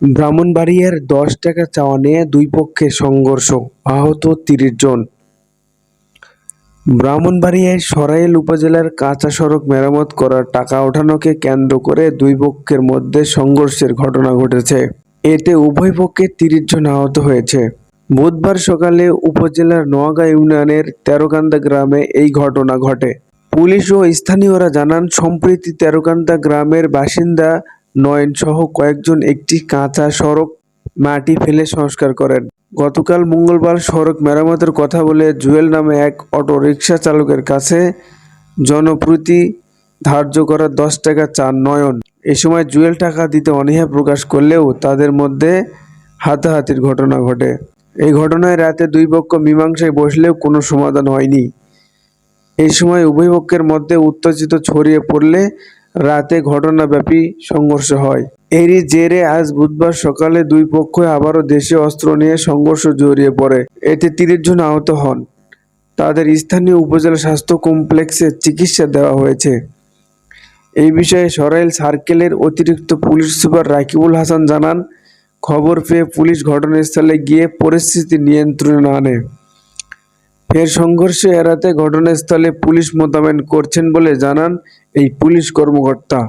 ব্রাহ্মণবাড়িয়ার দশ টাকা চাওয়া নিয়ে দুই পক্ষে সংঘর্ষ, আহত তিরিশ জন। ব্রাহ্মণবাড়িয়ায় সরাইল উপজেলার কাঁচা সড়ক মেরামত করার টাকা ওঠানোকে কেন্দ্র করে দুই পক্ষের মধ্যে সংঘর্ষের ঘটনা ঘটেছে। এতে উভয় পক্ষে তিরিশ জন আহত হয়েছে। বুধবার সকালে উপজেলার নোয়াগাঁ ইউনিয়নের তেরোকান্দা গ্রামে এই ঘটনা ঘটে। পুলিশ ও স্থানীয়রা জানান, সম্প্রতি তেরোকান্দা গ্রামের বাসিন্দা নয়ন সহ কয়েকজন একটি কাঁচা সড়ক মাটি ফেলে সংস্কার করেন। গতকাল মঙ্গলবার সড়ক মেরামতের কথা বলে জুয়েল নামে এক অটো রিক্সা চালকের কাছে জনপ্রতি ধার্য করা দশ টাকা চান নয়ন। এ সময় জুয়েল টাকা দিতে অনীহা প্রকাশ করলেও তাদের মধ্যে হাতাহাতির ঘটনা ঘটে। এই ঘটনায় রাতে দুই পক্ষ মীমাংসায় বসলেও কোনো সমাধান হয়নি। এই সময় উভয় পক্ষের মধ্যে উত্তেজিত ছড়িয়ে পড়লে রাতে ঘটনাব্যাপী সংঘর্ষ হয়। এরই জেরে আজ বুধবার সকালে দুই পক্ষ আবারও দেশীয় অস্ত্র নিয়ে সংঘর্ষ জড়িয়ে পড়ে। এতে তিরিশ জন আহত হন। তাদের স্থানীয় উপজেলা স্বাস্থ্য কমপ্লেক্সে চিকিৎসা দেওয়া হয়েছে। এই বিষয়ে সরাইল সার্কেলের অতিরিক্ত পুলিশ সুপার রাকিবুল হাসান জানান, খবর পেয়ে পুলিশ ঘটনাস্থলে গিয়ে পরিস্থিতি নিয়ন্ত্রণে আনে। ফের সংঘর্ষ এড়াতে ঘটনাস্থলে পুলিশ মোতায়েন করছেন বলে জানান এই পুলিশ কর্মকর্তা।